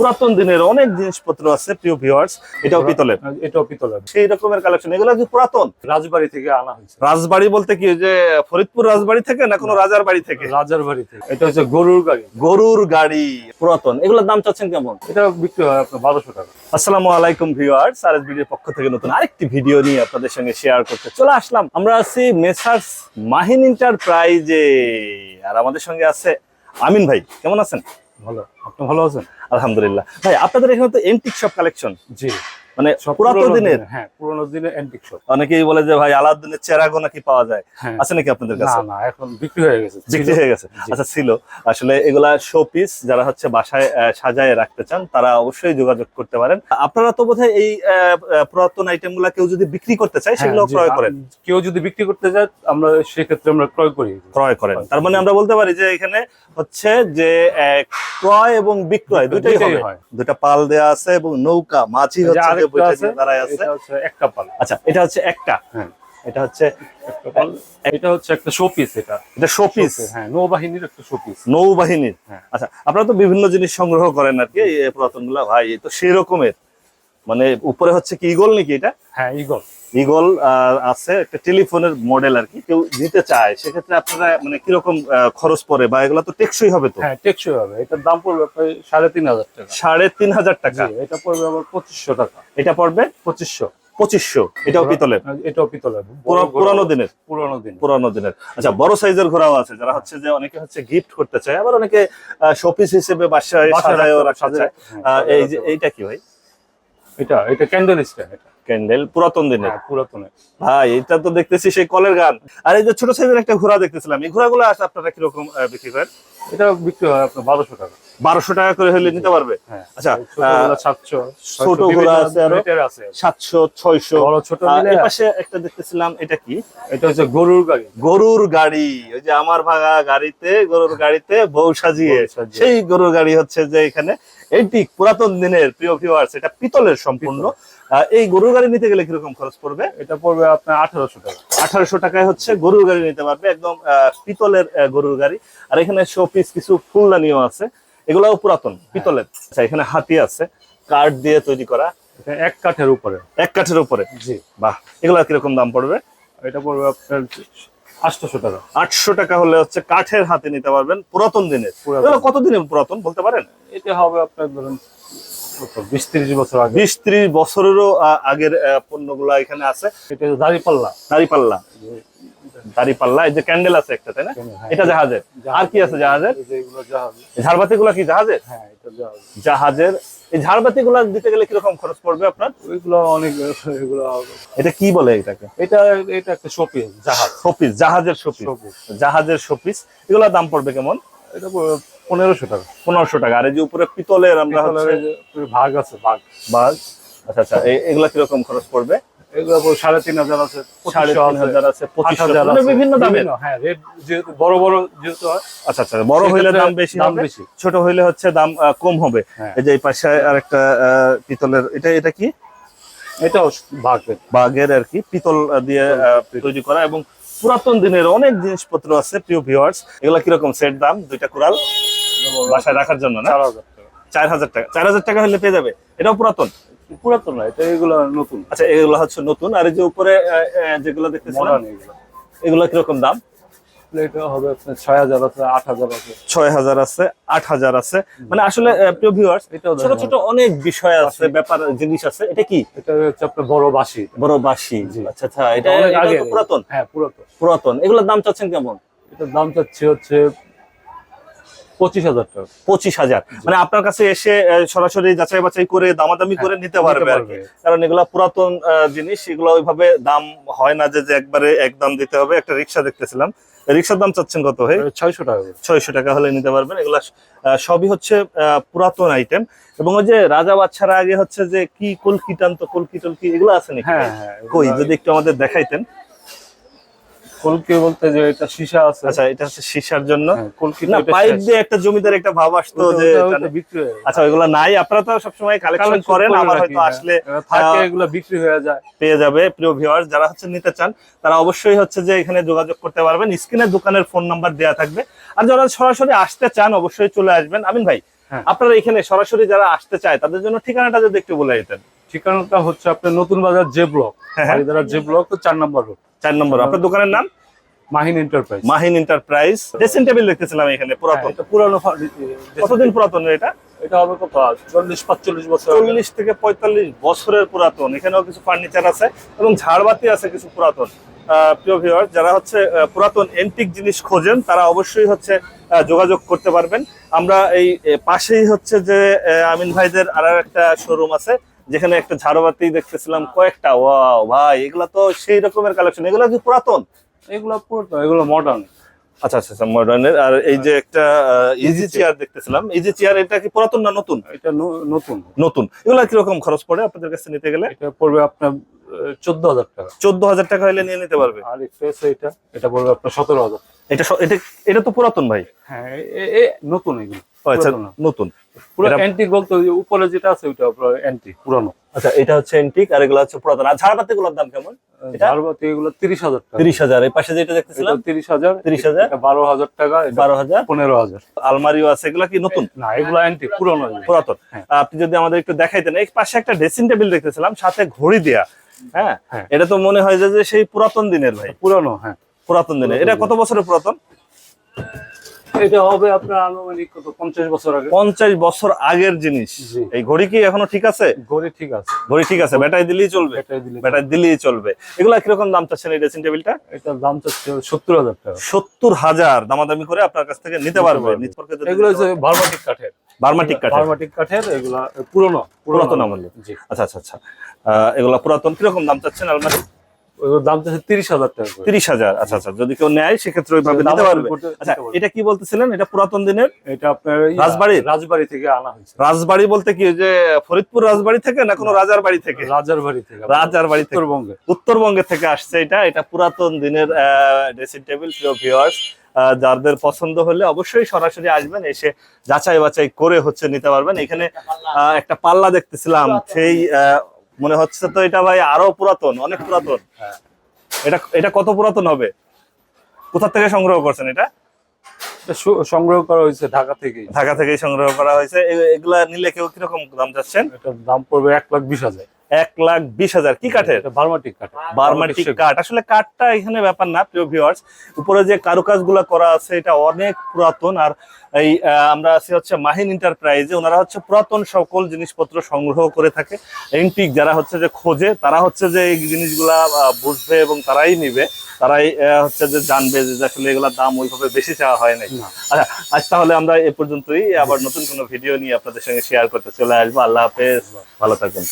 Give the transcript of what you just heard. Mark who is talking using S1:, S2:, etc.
S1: পুরাতন দিনের অনেক জিনিসপত্র আছে প্রিয় ভিউয়ার্স এটাও পিতলের।
S2: এটাও পিতলের।
S1: সেই রকমের কালেকশন এগুলো কি পুরাতন?
S2: রাজবাড়ি থেকে আনা হয়েছে।
S1: রাজবাড়ি বলতে কি যে ফরিদপুর রাজবাড়ি থেকে না কোনো রাজার বাড়ি থেকে?
S2: রাজার বাড়ি থেকে। এটা হচ্ছে গরুর গাড়ি।
S1: গরুর গাড়ি পুরাতন। এগুলোর দাম চাচ্ছেন কেমন?
S2: এটা বিক্রি হয় আপনার বারোশো টাকা।
S1: আসসালামু আলাইকুম ভিউয়ার্স আর এস ভিডিওর পক্ষ থেকে নতুন আরেকটি ভিডিও নিয়ে আপনাদের সঙ্গে শেয়ার করতে চলে আসলাম। আমরা আছি মেসার্স মাহিন এন্টারপ্রাইজে আর আমাদের সঙ্গে আছে আমিন ভাই। কেমন আছেন?
S2: ভালো। আপনি ভালো আছেন?
S1: আলহামদুলিল্লাহ। ভাই আপনাদের এখানে তো এন্টিক সব কালেকশন
S2: জি।
S1: মানে পুরাতন দিনের।
S2: হ্যাঁ পুরোনো দিনের অ্যান্টিক শপ
S1: অনেকেই বলে যে ভাই আলাদিনের চেরাগো নাকি পাওয়া যায়?
S2: হ্যাঁ।
S1: আছে নাকি আপনাদের কাছে?
S2: না এখন বিক্রি হয়ে গেছে।
S1: বিক্রি হয়ে গেছে। আচ্ছা ছিল। আসলে এগুলা শো পিস যারা হচ্ছে বাসায় সাজায় রাখতে চান তারা অবশ্যই যোগাযোগ করতে পারেন। আপনারা তো বোধহয় এই পুরাতন আইটেমগুলা কেউ যদি বিক্রি করতে চায়
S2: হ্যাঁ,
S1: সেগুলো ক্রয় করেন।
S2: কেউ যদি বিক্রি করতে চায় আমরা সেক্ষেত্রে আমরা ক্রয় করি।
S1: ক্রয় করেন। তার মানে আমরা বলতে পারি যে এখানে হচ্ছে যে ক্রয় এবং বিক্রয় দুইটাই
S2: হয়।
S1: দুটা পাল দেয়া আছে এবং নৌকা
S2: যে
S1: হচ্ছে বইটা নিয়ে দাঁড়ায় আছে।
S2: এটা হচ্ছে একটা পাল
S1: আচ্ছা এটা হচ্ছে একটা
S2: হ্যাঁ।
S1: এটা হচ্ছে
S2: একটা এটা হচ্ছে একটা শোপিস এটা।
S1: এটা শোপিস।
S2: হ্যাঁ নৌবাহিনীর একটা শোপিস।
S1: নৌবাহিনীর।
S2: হ্যাঁ।
S1: আচ্ছা আপনারা তো বিভিন্ন জিনিস সংগ্রহ করেন আর কি এই পুরাতনগুলা ভাই তো সেই রকমের মানে উপরে হচ্ছে কি ইগল নাকি এটা?
S2: হ্যাঁ ইগল
S1: ইগল আছে একটা টেলিফোনের মডেল আর কি। কেউ নিতে চায় সেক্ষেত্রে আপনারা মানে কীরকম খরচ পড়ে? বা এগুলো তো টেকসই হবে তো?
S2: হ্যাঁ টেকসই হবে। এটার দাম পড়বে প্রায় সাড়ে তিন হাজার টাকা।
S1: সাড়ে তিন হাজার টাকা?
S2: এটা পড়বে আবার পঁচিশশো টাকা।
S1: এটা পড়বে?
S2: পঁচিশশো।
S1: পঁচিশশো? এটাও পিতলের?
S2: এটাও পিতলের।
S1: পুরানো দিনের?
S2: পুরানো দিন
S1: পুরানো দিনের। আচ্ছা বড় সাইজের ঘোড়াও আছে। যারা হচ্ছে যে অনেকে হচ্ছে গিফট করতে চায় আবার অনেকে শোপিস হিসেবে বাসায় চায়।
S2: হ্যাঁ,
S1: এই যে এইটা কি ভাই?
S2: এটা এটা ক্যান্ডেল স্ট্যান্ড এটা।
S1: ক্যান্ডেল পুরাতন দিনের।
S2: হ্যাঁ পুরাতনের।
S1: ভাই এটা তো দেখতেছি সেই কলের গান। আর এই যে ছোট সাইজের একটা ঘোড়া দেখতেছিলাম এই ঘোড়াগুলো আপনারা কীরকম বিক্রি করেন?
S2: এটা বিক্রি হয় আপনার বারোশো টাকা।
S1: বারোশো টাকা করে হলে নিতে পারবে?
S2: হ্যাঁ
S1: আচ্ছা,
S2: সাতশো
S1: ছোট ঘোড়া আছে
S2: আরও?
S1: সাতশো ছয়শো।
S2: ছোট
S1: পাশে একটা দেখতেছিলাম এটা কি?
S2: এটা হচ্ছে গরুর গাড়ি।
S1: গরুর গাড়ি। ওই যে আমার ভাঙা গাড়িতে গরুর গাড়িতে বউ সাজিয়ে সেই গরুর গাড়ি হচ্ছে যে এখানে এন্টিক পুরাতন দিনের প্রিয় ভিউয়ার্স এটা পিতলের সম্পূর্ণ। এই গরুর গাড়ি নিতে গেলে কীরকম খরচ পড়বে?
S2: এটা পড়বে আপনার আঠারোশো টাকা।
S1: আঠারোশো টাকায় হচ্ছে গরুর গাড়ি নিতে পারবে একদম পিতলের গরুর গাড়ি। আর এখানে শোপিস কিছু ফুলদানিও আছে। এগুলাও পুরাতন পিতলের। আচ্ছা এখানে হাতি আছে কাঠ দিয়ে তৈরি করা।
S2: এক কাঠের উপরে।
S1: এক কাঠের উপরে?
S2: জি।
S1: বাহ এগুলা কীরকম দাম পড়বে?
S2: এটা পড়বে আপনার আটশোশো টাকা।
S1: আটশো টাকা হলে হচ্ছে কাঠের হাতে নিতে পারবেন পুরাতন দিনের।
S2: পুরাতন।
S1: এগুলো কত দিনের পুরাতন বলতে পারেন?
S2: এটা হবে আপনার ধরুন বিশ তিরিশ বছর আগে।
S1: বিশ ত্রিশ বছরেরও আগের পণ্যগুলো এখানে আছে।
S2: এটা দাড়ি
S1: দাঁড়িপাল্লা। দাঁড়িপাল্লা। এই যে ক্যান্ডেল আছে একটা তাই না?
S2: হ্যাঁ।
S1: এটা জাহাজের। আর কি আছে ঝাড়বাতি গুলা কি জাহাজের?
S2: হ্যাঁ
S1: জাহাজের। এই ঝাড়বাতি গুলা দিতে গেলে কীরকম খরচ পড়বে আপনার?
S2: ওইগুলো অনেক এগুলো
S1: এটা কি বলে এটাকে?
S2: এটা এটা একটা শোপিস জাহাজ।
S1: শোপিস জাহাজের শোপিস। জাহাজের শোপিস। এগুলোর দাম পড়বে কেমন?
S2: এটা পনেরোশো টাকা।
S1: পনেরোশো টাকা। আর এই যে উপরে পিতলের আমরা
S2: ভাগ আছে ভাগ।
S1: বাঘ আচ্ছা আচ্ছা। এগুলা কীরকম খরচ পড়বে?
S2: এগুলো সাড়ে তিন হাজার আছে
S1: সাড়ে
S2: পঁচিশশো
S1: তিন হাজার আছে পঁচিশ
S2: হাজার
S1: হাজার বিভিন্ন দামের
S2: হ্যাঁ রেট যেহেতু বড় বড় যেহেতু
S1: আচ্ছা আচ্ছা। বড় হইলে দাম বেশি
S2: দাম বেশি।
S1: ছোট হইলে হচ্ছে দাম কম হবে।
S2: হ্যাঁ।
S1: এই যে এই পাশে আর একটা পিতলের এটা এটা কি?
S2: এটাও ভাগ
S1: বাঘের আর কি পিতল দিয়ে তৈরি করা এবং পুরাতন দিনের অনেক জিনিসপত্র আছে প্রিয় ভিউয়ার্স এগুলা কীরকম? সেট দাম দুইটা কুড়াল। বাসায় রাখার জন্য না?
S2: চার হাজার টাকা।
S1: চার হাজার টাকা। হলে পেয়ে যাবে? এটাও পুরাতন?
S2: পুরাতন না এটা এগুলো নতুন।
S1: আচ্ছা এগুলো হচ্ছে নতুন। আর এই যে উপরে যেগুলো দেখতেছিলাম
S2: এগুলো।
S1: কীরকম দাম? মানে ছোট ছোট অনেক বিষয় আছে ব্যাপার জিনিস আছে। এটা কি?
S2: এটা হচ্ছে আপনার বড় বাসি।
S1: বড়
S2: জি।
S1: আচ্ছা আচ্ছা এটা পুরাতন?
S2: হ্যাঁ পুরাতন।
S1: পুরাতন। এগুলোর দাম চাচ্ছেন কেমন?
S2: এটার দাম চাচ্ছি হচ্ছে পঁচিশ হাজার টাকা।
S1: পঁচিশ হাজার। মানে আপনার কাছে এসে সরাসরি যাচাই বাছাই করে দামাদামি করে নিতে পারবে আর কি। কারণ এগুলা পুরাতন জিনিস এগুলো ওইভাবে দাম হয় না যে একবারে এক দাম দিতে হবে। একটা রিক্সা দেখতেছিলাম। রিক্সার দাম চাচ্ছেন কত ভাই?
S2: ছয়শো টাকা
S1: ছয়শো টাকা হলে নিতে পারবেন। এগুলা সবই হচ্ছে পুরাতন আইটেম এবং ওই যে রাজা বাচ্চারা আগে হচ্ছে যে কি কলকি টানতো কলকি টলকি এগুলো আছে নাকি?
S2: হ্যাঁ হ্যাঁ
S1: কই? যদি একটু আমাদের দেখাইতেন।
S2: কলকি বলতে যে এটা সীসা আছে।
S1: আচ্ছা এটা হচ্ছে সীসার জন্য।
S2: হ্যাঁ, কলকি
S1: না পাইপ দিয়ে একটা জমিদার একটা ভাব আসতো যে
S2: বিক্রি
S1: আচ্ছা ওইগুলো নাই আপনারা তো সবসময় কালেকশন করেন আবার হয়তো
S2: হ্যাঁ।
S1: আসলে
S2: থাকে এগুলো বিক্রি হয়ে যায়।
S1: পেয়ে যাবে প্রিয় ভিউয়ার্স যারা হচ্ছে নিতে চান তারা অবশ্যই হচ্ছে যে এখানে যোগাযোগ করতে পারবেন। স্ক্রিনে দোকানের ফোন নাম্বার দেওয়া থাকবে। আর যারা সরাসরি আসতে চান অবশ্যই চলে আসবেন। আমিন ভাই
S2: হ্যাঁ।
S1: আপনারা এখানে সরাসরি যারা আসতে চায় তাদের জন্য ঠিকানাটা যদি একটু বলে দিতেন।
S2: ঠিকানাটা হচ্ছে আপনার নতুন বাজার জে ব্লক
S1: হ্যাঁ, হ্যাঁ।
S2: বারিধারা জে ব্লক চার নম্বর রোড
S1: চার নম্বর আপনার দোকানের নাম?
S2: Mahin enterprise
S1: Mahin enterprise dressing table দেখতেছিলাম এখানে পুরাতন।
S2: পুরানো
S1: কতদিন পুরাতন এটা?
S2: এটা হবে কত চল্লিশ পাঁচচল্লিশ বছর।
S1: চল্লিশ থেকে পঁয়তাল্লিশ বছরের পুরাতন। এখানেও কিছু ফার্নিচার আছে এবং ঝাড়বাতি আছে কিছু পুরাতন। প্রিয় ভিউয়ার যারা হচ্ছে পুরাতন এন্টিক জিনিস খোঁজেন তারা অবশ্যই হচ্ছে যোগাযোগ করতে পারবেন। আমরা এই পাশেই হচ্ছে যে আমিন ভাইদের আর একটা শোরুম আছে। যেখানে একটা ঝাড়বাতি দেখতেছিলাম কয়েকটা ওয়াও ভাই এগুলো তো সেই রকমের কালেকশন এগুলো কি পুরাতন?
S2: এগুলো পুরো এগুলো মডার্ন
S1: আচ্ছা আচ্ছা আচ্ছা মডার্নের আর এই যে একটা ইজি চেয়ার দেখতেছিলাম ইজি চেয়ার এটা কি পুরাতন না নতুন?
S2: এটা নতুন।
S1: নতুন। এগুলা কীরকম খরচ পড়ে আপনাদের কাছে নিতে গেলে?
S2: এটা পড়বে আপনার চোদ্দ হাজার টাকা।
S1: চোদ্দ হাজার টাকা হলে নিয়ে নিতে পারবে?
S2: আর এটা এটা পড়বে আপনার সতেরো হাজার।
S1: এটা এটা এটা তো পুরাতন ভাই।
S2: হ্যাঁ নতুন এগুলো।
S1: আচ্ছা নতুন।
S2: পুরো অ্যান্টিক বলতে উপরে যেটা আছে অ্যান্টিক পুরানো।
S1: আচ্ছা এটা হচ্ছে এন্টিক আর এগুলো হচ্ছে পুরাতন। আর ঝাড়বাতি গুলোর দাম কেমন?
S2: ঝাড়বাতি এগুলো তিরিশ হাজার
S1: তিরিশ হাজার। এই পাশে যেটা
S2: এটা
S1: দেখতেছিলাম
S2: তিরিশ হাজার।
S1: 30,000
S2: এটা বারো হাজার টাকা
S1: বারো হাজার।
S2: পনেরো হাজার।
S1: আলমারিও আছে এগুলা কি নতুন?
S2: না এগুলো অ্যান্টিক পুরানো
S1: পুরাতন।
S2: হ্যাঁ।
S1: আপনি যদি আমাদের একটু দেখাইতেন এই পাশে একটা ড্রেসিং টেবিল দেখতেছিলাম সাথে ঘড়ি দেয়া। হ্যাঁ?
S2: হ্যাঁ।
S1: এটা তো মনে হয় যে যে সেই পুরাতন দিনের ভাই।
S2: পুরানো হ্যাঁ।
S1: পুরাতন দিনের। এটা কত বছরের পুরাতন?
S2: এটা হবে আপনার আনুমানিক কত পঞ্চাশ বছর আগে?
S1: পঞ্চাশ বছর আগের জিনিস। এই ঘড়ি কি এখনও ঠিক আছে?
S2: গড়ি ঠিক আছে।
S1: ঘড়ি ঠিক আছে ব্যাটারি দিলেই চলবে? ব্যাটারি দিলেই চলবে। এগুলা কীরকম দাম চাচ্ছেন এই ড্রেসিং টেবিলটা
S2: এটার দাম চাচ্ছে সত্তর হাজার টাকা।
S1: সত্তর হাজার দামাদামি করে আপনার কাছ থেকে নিতে পারবে।
S2: এগুলো হচ্ছে ভার্মাটিক কাঠের।
S1: বার্মাটিক কাঠের।
S2: কাঠের এগুলা পুরনো
S1: পুরাতন।
S2: জি।
S1: আচ্ছা আচ্ছা আচ্ছা। এগুলা পুরাতন। কীরকম দাম চাচ্ছেন আলমারি
S2: দাম চাচ্ছে তিরিশ হাজার টাকা
S1: তিরিশ হাজার আচ্ছা আচ্ছা যদি কেউ নেয় সেক্ষেত্রে ওইভাবে
S2: দাম
S1: পারবে। আচ্ছা এটা কি বলতেছিলেন? এটা পুরাতন দিনের?
S2: এটা আপনার রাজবাড়ি? থেকে আনা হয়েছে।
S1: রাজবাড়ি বলতে কি যে ফরিদপুর রাজবাড়ি থেকে না কোনো রাজার বাড়ি থেকে?
S2: রাজার বাড়ি থেকে।
S1: রাজার বাড়ি
S2: উত্তরবঙ্গে।
S1: উত্তরবঙ্গে থেকে আসছে এটা। এটা পুরাতন দিনের ড্রেসিং টেবিল প্রিয় ভিউয়ার্স যাদের পছন্দ হলে অবশ্যই সরাসরি আসবেন এসে যাচাই বাছাই করে হচ্ছে নিতে পারবেন। এখানে আহ, একটা পাল্লা দেখতেছিলাম সেই আহ, মনে হচ্ছে তো এটা ভাই আরও পুরাতন অনেক পুরাতন।
S2: হ্যাঁ।
S1: এটা এটা কত পুরাতন হবে? কোথা থেকে সংগ্রহ করছেন এটা?
S2: এটা সংগ্রহ করা হয়েছে ঢাকা থেকে
S1: ঢাকা থেকেই সংগ্রহ করা হয়েছে। এগুলা নিলে কেউ কীরকম দাম চাচ্ছেন?
S2: এটার দাম পড়বে এক লাখ বিশ হাজার।
S1: এক লাখ বিশ হাজার। কি কাঠের?
S2: এটা ভার্মাটিক কাঠ।
S1: বার্মাটিক কাঠ। আসলে কাঠটা এখানে ব্যাপার না প্রিয় ভিউয়ার্স উপরে যে কারুকাজগুলা করা আছে এটা অনেক পুরাতন। আর এই আমরা আছি হচ্ছে মাহিন এন্টারপ্রাইজে ওনারা হচ্ছে পুরাতন সকল জিনিসপত্র সংগ্রহ করে থাকে। এন্টিক যারা হচ্ছে যে খোঁজে তারা হচ্ছে যে এই জিনিসগুলা বুঝবে এবং তারাই নিবে। তারাই হচ্ছে যে জানবে যে আসলে এগুলার দাম ওইভাবে বেশি চাওয়া হয় নাই। আচ্ছা আজ তাহলে আমরা এ পর্যন্তই। আবার নতুন কোনো ভিডিও নিয়ে আপনাদের সঙ্গে শেয়ার করতে চলে আসব। আল্লাহ হাফেজ। ভালো থাকুন